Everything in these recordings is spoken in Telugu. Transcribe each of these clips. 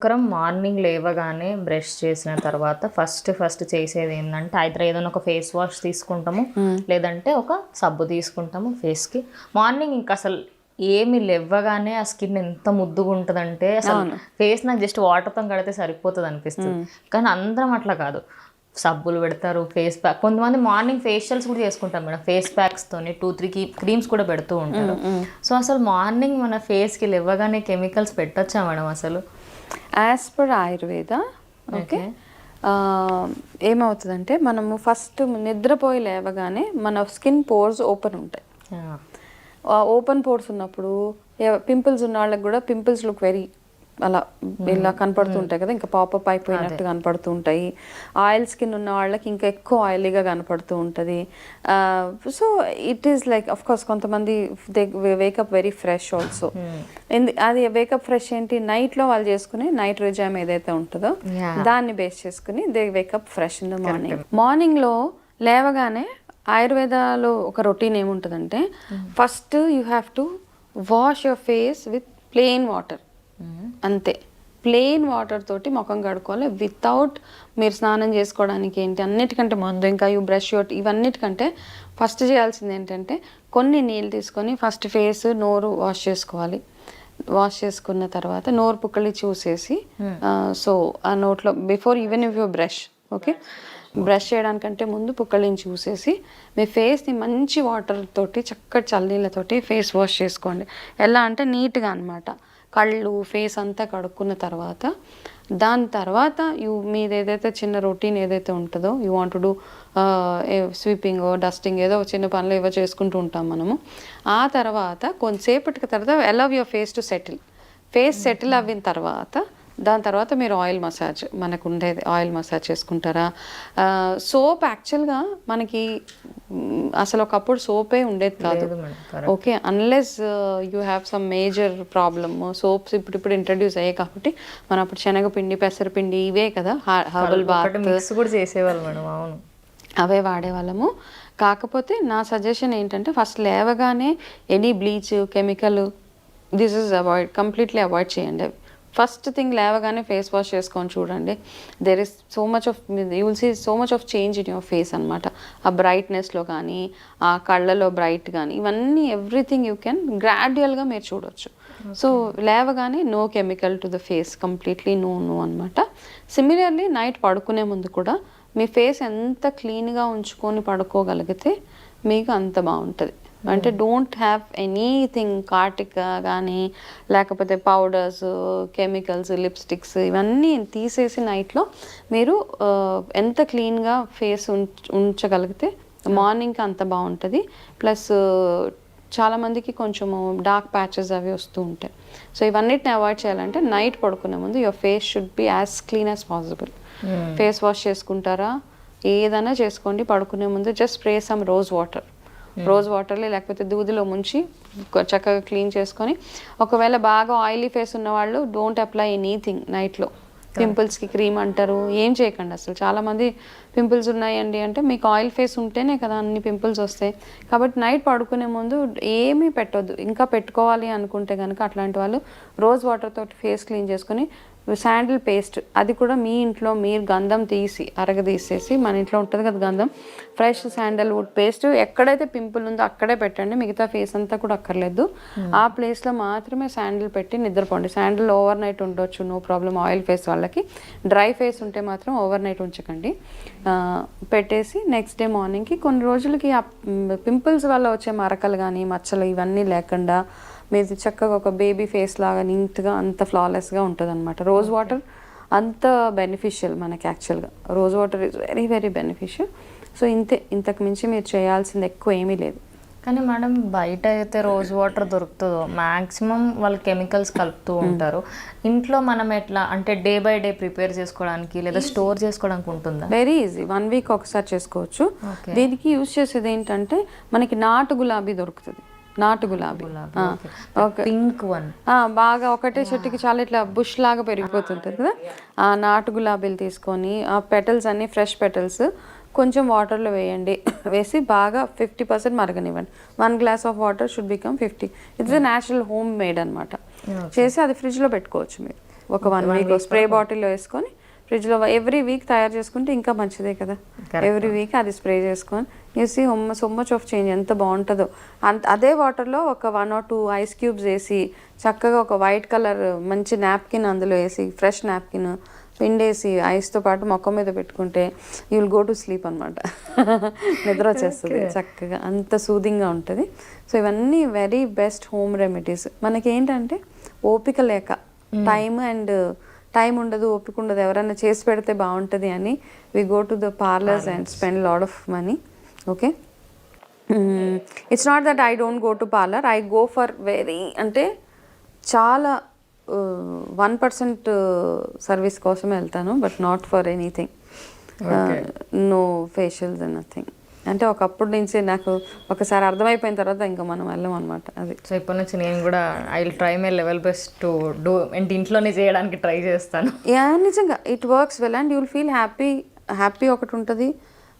ఒకరం మార్నింగ్ లేవగానే బ్రష్ చేసిన తర్వాత ఫస్ట్ ఫస్ట్ చేసేది ఏంటంటే అయితే ఏదైనా ఒక ఫేస్ వాష్ తీసుకుంటాము. లేదంటే ఒక సబ్బు తీసుకుంటాము ఫేస్కి మార్నింగ్ ఇంకా అసలు ఏమి లేవగానే ఆ స్కిన్ ఎంత ముద్దుగా ఉంటుందంటే అసలు ఫేస్ నాకు జస్ట్ వాటర్తో కడితే సరిపోతుంది అనిపిస్తుంది. కానీ అందరం అట్లా కాదు. సబ్బులు పెడతారు ఫేస్ ప్యాక్ కొంతమంది మార్నింగ్ ఫేషియల్స్ కూడా చేసుకుంటాం మేడం. ఫేస్ ప్యాక్స్తోని టూ త్రీ క్రీమ్స్ కూడా పెడుతూ ఉంటారు. సో అసలు మార్నింగ్ మన ఫేస్కి లేవగానే కెమికల్స్ పెట్టొచ్చా మేడం అసలు? యాజ్ పర్ ఆయుర్వేద ఓకే ఏమవుతుందంటే మనము ఫస్ట్ నిద్రపోయి లేవగానే మన స్కిన్ పోర్స్ ఓపెన్ ఉంటాయి. ఓపెన్ పోర్స్ ఉన్నప్పుడు పింపుల్స్ ఉన్న వాళ్ళకి కూడా పింపుల్స్ లుక్ వెరీ అలా ఇలా కనపడుతూ ఉంటాయి కదా ఇంకా పాపప్ అయిపోయినట్టు కనపడుతూ ఉంటాయి ఆయిల్ స్కిన్ ఉన్న వాళ్ళకి ఇంకా ఎక్కువ ఆయిలీగా కనపడుతూ ఉంటుంది. So it is like of course కొంతమంది they wake up very fresh also అది వేకప్ ఫ్రెష్ ఏంటి? నైట్లో వాళ్ళు చేసుకునే నైట్ రిజామ్ ఏదైతే ఉంటుందో. దాన్ని బేస్ చేసుకుని they wake up fresh in the morning మార్నింగ్లో లేవగానే ఆయుర్వేదాలో ఒక రొటీన్ ఏముంటుందంటే first you have to wash your face with plain water అంతే. ప్లెయిన్ వాటర్ తోటి ముఖం కడుక్కోవాలి. వితౌట్ మీరు స్నానం చేసుకోవడానికి ఏంటి అన్నిటికంటే ముందు ఇంకా యూ బ్రష్ యూట్ ఇవన్నిటికంటే ఫస్ట్ చేయాల్సింది ఏంటంటే కొన్ని నీళ్ళు తీసుకొని ఫస్ట్ ఫేస్ నోరు వాష్ చేసుకోవాలి. వాష్ చేసుకున్న తర్వాత నోరు పుక్కలి చూసేసి సో ఆ నోట్లో before even if you brush okay? Brush చేయడానికంటే ముందు పుక్కలిని చూసేసి మీ ఫేస్ని మంచి వాటర్ తోటి చక్కటి చల్లనీళ్ళతోటి ఫేస్ వాష్ చేసుకోండి. ఎలా అంటే నీట్గా అన్నమాట. కళ్ళు ఫేస్ అంతా కడుక్కున్న తర్వాత దాని తర్వాత యూ మీది ఏదైతే చిన్న రొటీన్ ఏదైతే ఉంటుందో you want do sweeping dusting ఏదో చిన్న పనులు ఏవో చేసుకుంటూ ఉంటాం మనము. ఆ తర్వాత కొంతసేపటికి తర్వాత allow your face to settle face settle అవ్విన తర్వాత దాని తర్వాత మీరు ఆయిల్ మసాజ్ మనకు ఉండేది ఆయిల్ మసాజ్ చేసుకుంటారా? సోప్ యాక్చువల్గా మనకి అసలు ఒకప్పుడు సోపే ఉండేది కాదు. Okay unless you have some major problem soaps ఇప్పుడు ఇప్పుడు ఇంట్రడ్యూస్ అయ్యాయి కాబట్టి మన అప్పుడు శనగపిండి పెసరపిండి ఇవే కదా హర్బల్ బాత్. కూడా చేసేవాళ్ళు మేడం అవును. అవే వాడేవాళ్ళము. కాకపోతే నా సజెషన్ ఏంటంటే ఫస్ట్ లేవగానే any bleach chemical this is avoid completely avoid చేయండి. అవి ఫస్ట్ థింగ్ లేవగానే ఫేస్ వాష్ చేసుకొని చూడండి. There is so much of you will see so much of change in your face అనమాట ఆ బ్రైట్నెస్లో కానీ ఆ కళ్ళలో బ్రైట్ కానీ ఇవన్నీ ఎవ్రీథింగ్ యూ కెన్ గ్రాడ్యువల్గా మీరు చూడొచ్చు. సో లేవగానే no chemical to the face completely no no అనమాట సిమిలర్లీ నైట్ పడుకునే ముందు కూడా మీ ఫేస్ ఎంత క్లీన్గా ఉంచుకొని పడుకోగలిగితే మీకు అంత బాగుంటుంది. అంటే డోంట్ హ్యావ్ ఎనీథింగ్ కార్టిక్ కానీ లేకపోతే పౌడర్స్ కెమికల్స్ లిప్స్టిక్స్ ఇవన్నీ తీసేసి నైట్లో మీరు ఎంత క్లీన్గా ఫేస్ ఉంచ ఉంచగలిగితే మార్నింగ్కి అంత బాగుంటుంది. ప్లస్ చాలా మందికి కొంచెము డార్క్ ప్యాచెస్ అవి వస్తూ ఉంటాయి. సో ఇవన్నిటిని అవాయిడ్ చేయాలంటే నైట్ పడుకునే ముందు your face should be as clean as possible face wash చేసుకుంటారా? ఏదైనా చేసుకోండి. పడుకునే ముందు just spray some rose water rose వాటర్లో లేకపోతే దూదిలో ముంచి చక్కగా క్లీన్ చేసుకొని ఒకవేళ బాగా ఆయిలీ ఫేస్ ఉన్న వాళ్ళు డోంట్ అప్లై ఎనీథింగ్ నైట్లో పింపుల్స్కి క్రీమ్ అంటారు ఏం చేయకండి అసలు. చాలామంది పింపుల్స్ ఉన్నాయండి అంటే మీకు ఆయిల్ ఫేస్ ఉంటేనే కదా అన్ని పింపుల్స్ వస్తాయి. కాబట్టి నైట్ పడుకునే ముందు ఏమీ పెట్టొద్దు. ఇంకా పెట్టుకోవాలి అనుకుంటే కనుక అట్లాంటి వాళ్ళు రోజ్ వాటర్ తోటి ఫేస్ క్లీన్ చేసుకొని శాండిల్ పేస్ట్ అది కూడా మీ ఇంట్లో మీరు గంధం తీసి అరగదీసేసి మన ఇంట్లో ఉంటుంది కదా గంధం ఫ్రెష్ శాండల్ వుడ్ పేస్ట్. ఎక్కడైతే పింపుల్ ఉందో అక్కడే పెట్టండి మిగతా ఫేస్ అంతా కూడా అక్కర్లేదు. ఆ ప్లేస్లో మాత్రమే శాండిల్ పెట్టి నిద్రపోండి. శాండిల్ ఓవర్ నైట్ ఉండొచ్చు నో ప్రాబ్లం ఆయిల్ ఫేస్ వాళ్ళకి. డ్రై ఫేస్ ఉంటే మాత్రం ఓవర్ నైట్ ఉంచకండి పెట్టేసి నెక్స్ట్ డే మార్నింగ్కి కొన్ని రోజులకి ఆ పింపుల్స్ వల్ల వచ్చే మరకలు కానీ మచ్చలు ఇవన్నీ లేకుండా మీది చక్కగా ఒక బేబీ ఫేస్ లాగా నీట్గా అంత ఫ్లాలెస్గా ఉంటుంది అనమాట రోజ్ వాటర్ అంత బెనిఫిషియల్ మనకి యాక్చువల్గా rose water is very very beneficial so ఇంతే ఇంతకు మించి మీరు చేయాల్సింది ఎక్కువ ఏమీ లేదు. కానీ మేడం బయట అయితే రోజ్ వాటర్ దొరుకుతుందో మాక్సిమం వాళ్ళు కెమికల్స్ కలుపుతూ ఉంటారు. ఇంట్లో మనం ఎట్లా అంటే డే బై డే ప్రిపేర్ చేసుకోవడానికి లేదా స్టోర్ చేసుకోవడానికి ఉంటుందా? వెరీ ఈజీ వన్ వీక్ ఒకసారి చేసుకోవచ్చు. దీనికి యూజ్ చేసేది ఏంటంటే మనకి నాటు గులాబీ దొరుకుతుంది. నాటు గులాబీ పింక్ వన్ బాగా ఒకటే చెట్టుకి చాలా ఇట్లా బుష్ లాగా పెరిగిపోతుంటుంది కదా. ఆ నాటు గులాబీలు తీసుకొని ఆ పెటల్స్ అన్ని ఫ్రెష్ పెటల్స్ కొంచెం వాటర్లో వేయండి. వేసి బాగా fifty percent మరగనివ్వండి. One glass of water should become fifty it's natural homemade అనమాట చేసి అది ఫ్రిడ్జ్లో పెట్టుకోవచ్చు మీరు. ఒక వన్ వీక్ స్ప్రే బాటిల్లో వేసుకొని ఫ్రిడ్జ్లో ఎవ్రీ వీక్ తయారు చేసుకుంటే ఇంకా మంచిదే కదా. ఎవ్రీ వీక్ అది స్ప్రే చేసుకొని చూసి హొమ్మ సో మచ్ ఆఫ్ చేంజ్ ఎంత బాగుంటుందో. అంత అదే వాటర్లో ఒక one or two ice cubes వేసి చక్కగా ఒక వైట్ కలర్ మంచి నాప్కిన్ అందులో వేసి ఫ్రెష్ నాప్కిన్ పిండేసి ఐస్తో పాటు మొక్క మీద పెట్టుకుంటే you will go to sleep అనమాట నిద్ర వచ్చేస్తుంది చక్కగా. అంత సూదింగ్గా ఉంటుంది. సో ఇవన్నీ వెరీ బెస్ట్ హోమ్ రెమెడీస్ మనకి ఏంటంటే ఓపిక లేక టైం అండ్ టైం ఉండదు ఓపిక ఉండదు. ఎవరైనా చేసి పెడితే బాగుంటుంది అని we go to the parlours and spend lot of money okay it's not that I don't go to parlour I go for very అంటే చాలా వన్ పర్సెంట్ సర్వీస్ కోసమే వెళ్తాను but not for anything no facials nothing అంటే ఒకప్పుడు నుంచి నాకు ఒకసారి అర్థమైపోయిన తర్వాత ఇంకా మనం వెళ్ళం అనమాట అది. సో ఇప్పటి నుంచి నేను కూడా I will try my level best to do అంటే ఇంట్లోనే చేయడానికి ట్రై చేస్తాను. యా నిజంగా. It works well and you will feel happy happy ఒకటి ఉంటుంది.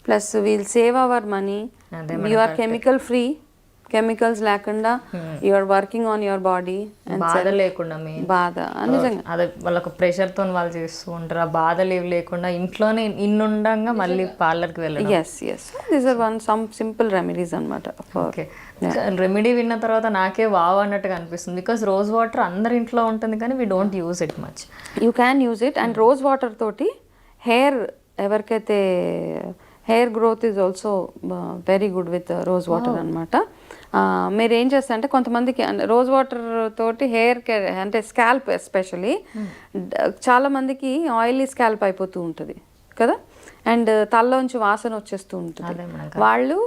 Plus we'll save our money you are chemical free chemicals లేకుండా you are working on your body and బాధ లేకుండా మెయిన్ బాధ. నిజంగా. అదే వాళ్ళకు ప్రెషర్తో వాళ్ళు చేస్తూ ఉంటారు. ఆ బాధలు ఏవి లేకుండా ఇంట్లోనే ఇన్నుండంగా మళ్ళీ పార్లర్కి వెళ్ళడం. Yes yes these are one some simple remedies అనమాట ఓకే రెమెడీ విన్న తర్వాత నాకే వావ్ అన్నట్టుగా అనిపిస్తుంది. బికాస్ రోజ్ వాటర్ అందరి ఇంట్లో ఉంటుంది కానీ we don't use it much you can use it and rose water తోటి హెయిర్ ఎవరికైతే hair growth is also very good with rose water అనమాట మీరు ఏం చేస్తారంటే కొంతమందికి రోజ్ వాటర్ తోటి హెయిర్ కేర్ అంటే స్కాల్ప్ ఎస్పెషలీ చాలా మందికి ఆయిలీ స్కాల్ప్ అయిపోతూ ఉంటుంది కదా? అండ్ తలలోంచి వాసన వచ్చేస్తూ ఉంటుంది. వాళ్ళు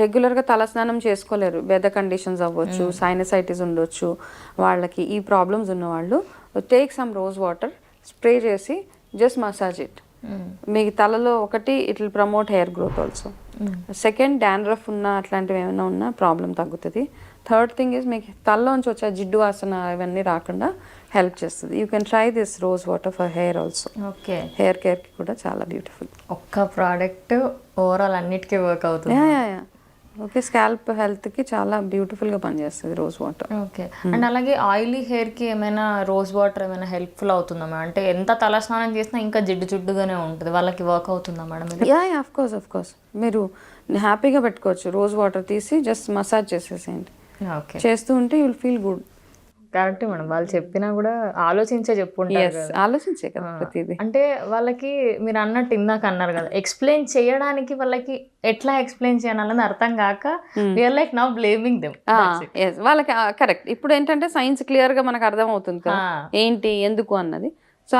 రెగ్యులర్గా తలస్నానం చేసుకోలేరు. వెదర్ కండిషన్స్ అవ్వచ్చు సైనసైటిస్ ఉండొచ్చు వాళ్ళకి ఈ ప్రాబ్లమ్స్ ఉన్న వాళ్ళు take some rose water spray చేసి జస్ట్ మసాజ్ ఇట్. మీ తలలో ఒకటి it will promote hair growth also second dandruff ఉన్న అట్లాంటివి ఏమైనా ఉన్నా ప్రాబ్లం తగ్గుతుంది. థర్డ్ థింగ్ ఇస్ మీకు తలలోంచి వచ్చే జిడ్డు వాసన ఇవన్నీ రాకుండా హెల్ప్ చేస్తుంది. You can try this rose water for hair also okay hair కేర్కి కూడా చాలా బ్యూటిఫుల్ ఒక్క ప్రోడక్ట్ ఓవరాల్ అన్నిటికీ వర్క్ అవుతుంది. ఓకే స్కాల్ప్ హెల్త్కి చాలా బ్యూటిఫుల్గా పనిచేస్తుంది రోజ్ వాటర్. ఓకే. అండ్ అలాగే ఆయిలీ హెయిర్కి ఏమైనా రోజ్ వాటర్ ఏమైనా హెల్ప్ఫుల్ అవుతుందా మేడం? అంటే ఎంత తలస్నానం చేసినా ఇంకా జిడ్డు జిడ్డుగానే ఉంటుంది. వాళ్ళకి వర్క్ అవుతుందా madam yeah of course of course మీరు హ్యాపీగా పెట్టుకోవచ్చు. రోజ్ వాటర్ తీసి జస్ట్ మసాజ్ చేసేసేయండి. ఓకే. చేస్తూ ఉంటే you will feel good. Correct madam. వాళ్ళు చెప్పినా కూడా ఆలోచించే చెప్పుంటారు ఎస్ ఆలోచించే కదా ప్రతిదీ. అంటే వాళ్ళకి మీరు అన్నట్టు ఇందాక అన్నారు కదా ఎక్స్ప్లెయిన్ చేయడానికి వాళ్ళకి ఎట్లా ఎక్స్ప్లెయిన్ చేయాలన్నది అర్థం కాక we are like now blaming them వాళ్ళకి కరెక్ట్ ఇప్పుడు ఏంటంటే సైన్స్ క్లియర్గా మనకు అర్థం అవుతుంది కదా. ఏంటి ఎందుకు అన్నది.